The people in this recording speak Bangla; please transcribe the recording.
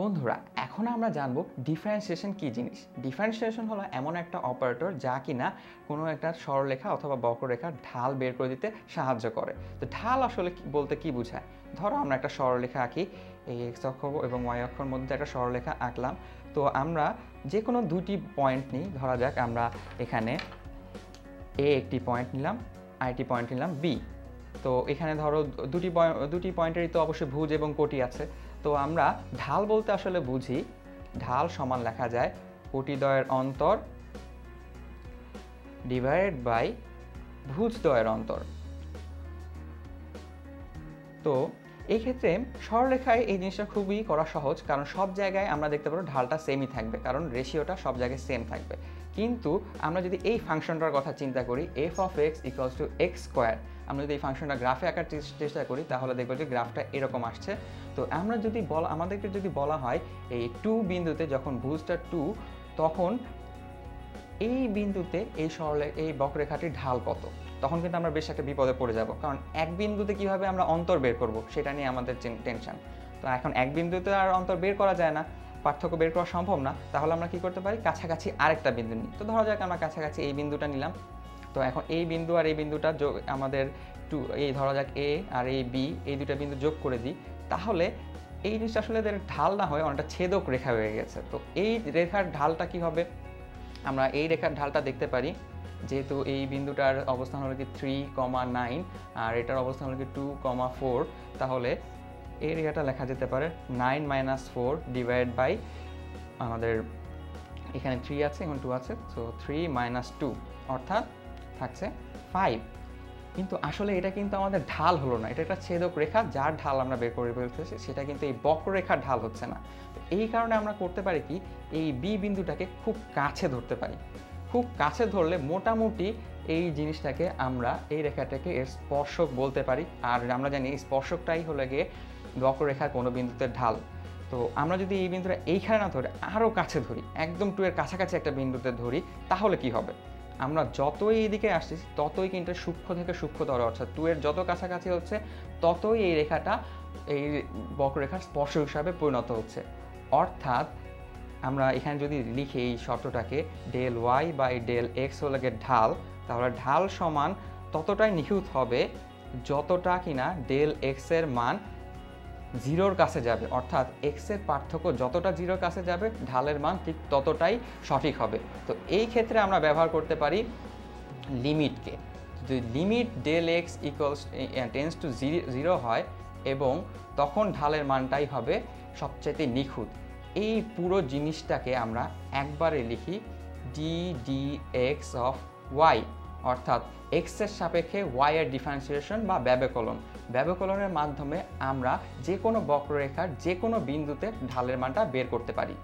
বন্ধুরা, এখন আমরা জানব ডিফারেন্সিয়েশন কি জিনিস? ডিফারেন্সিয়েশন হলো এমন একটা অপারেটর যা কিনা কোনো একটা সরলরেখা অথবা বক্ররেখার ঢাল বের করে দিতে সাহায্য করে। তো ঢাল আসলে বলতে কি বোঝায়? ধরো আমরা একটা সরলরেখা আঁকি এই এক্স অক্ষ এবং ওয়াই অক্ষর মধ্যে একটা সরলরেখা আঁকলাম। তো আমরা যে কোনো দুটি পয়েন্ট নিই, ধরা যাক আমরা এখানে এ একটি পয়েন্ট নিলাম আইটি পয়েন্ট নিলাম বি তো এখানে ধরো দুটি দুটি পয়েন্টেরই তো অবশ্যই ভুজ এবং কোটি আছে। তো আমরা ঢাল বলতে আসলে বুঝি। ঢাল সমান লেখা যায় কোটিদ্বয়ের অন্তর ডিভাইড বাই ভুজদ্বয়ের অন্তর। তো এই ক্ষেত্রে সরলরেখায় এই জিনিসটা খুবই করা সহজ, কারণ সব জায়গায় আমরা দেখতে পাবো ঢালটা সেমই থাকবে, কারণ রেশিওটা সব জায়গায় সেম থাকবে। কিন্তু আমরা যদি এই ফাংশনটার কথা চিন্তা করি F of X equals to X square আমরা যদি এই ফাংশনটা গ্রাফে আঁকার চেষ্টা করি, তাহলে দেখব যে গ্রাফটা এরকম আসছে। তো আমরা যদি বলা আমাদেরকে যদি বলা হয়, এই টু বিন্দুতে যখন ভুজটা টু তখন এই বিন্দুতে এই সরলে এই বক্ররেখাটির ঢাল কত? তখন কিন্তু আমরা বেশ একটা বিপদে পড়ে যাব। কারণ এক বিন্দুতে কীভাবে আমরা অন্তর বের করব, সেটা নিয়ে আমাদের টেনশন। তো এখন এক বিন্দুতে আর অন্তর বের করা যায় না, পার্থক্য বের করা সম্ভব না, তাহলে আমরা কি করতে পারি? কাছাকাছি আরেকটা বিন্দু নিই। তো ধরা যাক আমরা কাছাকাছি এই বিন্দুটা নিলাম। তো এখন এই বিন্দু আর এই বিন্দুটা যোগ, আমাদের টু, এই ধরা যাক এ আর এই বি, এই দুটা বিন্দু যোগ করে দিই। তাহলে এই জিনিসটা আসলে এদের ঢাল না হয়ে অনেকটা ছেদক রেখা হয়ে গেছে। তো এই রেখার ঢালটা কি হবে? আমরা এই রেখার ঢালটা দেখতে পারি। যেহেতু এই বিন্দুটার অবস্থান হলো কি থ্রি কমা নাইন আর এটার অবস্থান হলো কি টু কমা ফোর তাহলে এই রেখাটা লেখা যেতে পারে nine minus four divide by আমাদের এখানে থ্রি আছে, এখন টু আছে সো থ্রি মাইনাস টু অর্থাৎ থাকছে ফাইভ কিন্তু আসলে এটা কিন্তু আমাদের ঢাল হলো না, এটা একটা ছেদক রেখা, যার ঢাল আমরা বের করে ফেলতেছি, সেটা কিন্তু এই বক্ররেখার ঢাল হচ্ছে না। এই কারণে আমরা করতে পারি কি, এই বি বিন্দুটাকে খুব কাছে ধরতে পারি। খুব কাছে ধরলে মোটামুটি এই জিনিসটাকে আমরা, এই রেখাটাকে এর স্পর্শক বলতে পারি। আর আমরা জানি স্পর্শকটাই হলো গিয়ে বক্ররেখার কোনো বিন্দুতে ঢাল। তো আমরা যদি এই বিন্দুটা এইখানে না ধরে, আরও কাছে ধরি, একদম টু এর কাছাকাছি একটা বিন্দুতে ধরি, তাহলে কি হবে? আমরা যতই এইদিকে আসছি ততই কিন্তু সূক্ষ্ম থেকে সূক্ষ্মতর, অর্থাৎ টু এর যত কাছাকাছি হচ্ছে, ততই এই রেখাটা এই বক্ররেখার স্পর্শ হিসাবে পরিণত হচ্ছে। অর্থাৎ আমরা এখানে যদি লিখি এই শর্তটাকে del Y by del X হলে ঢাল, তাহলে ঢাল সমান ততটাই নিখুঁত হবে যতটা কিনা ডেল এক্সের মান জিরোর কাছে যাবে। অর্থাৎ এক্সের পার্থক্য যতটা জিরোর কাছে যাবে, ঢালের মান ঠিক ততটাই সঠিক হবে। তো এই ক্ষেত্রে আমরা ব্যবহার করতে পারি লিমিটকে। যদি limit del X equals tends to zero হয় এবং তখন ঢালের মানটাই হবে সবচাইতে নিখুঁত। এই পুরো জিনিসটাকে আমরা একবারে লিখি D D X of Y অর্থাৎ এক্সের সাপেক্ষে ওয়াই এর ডিফারেন্সিয়েশন বা ব্যবকলন। ব্যবকলনের মাধ্যমে আমরা যে কোনো বক্ররেখার যে কোনো বিন্দুতে ঢালের মানটা বের করতে পারি।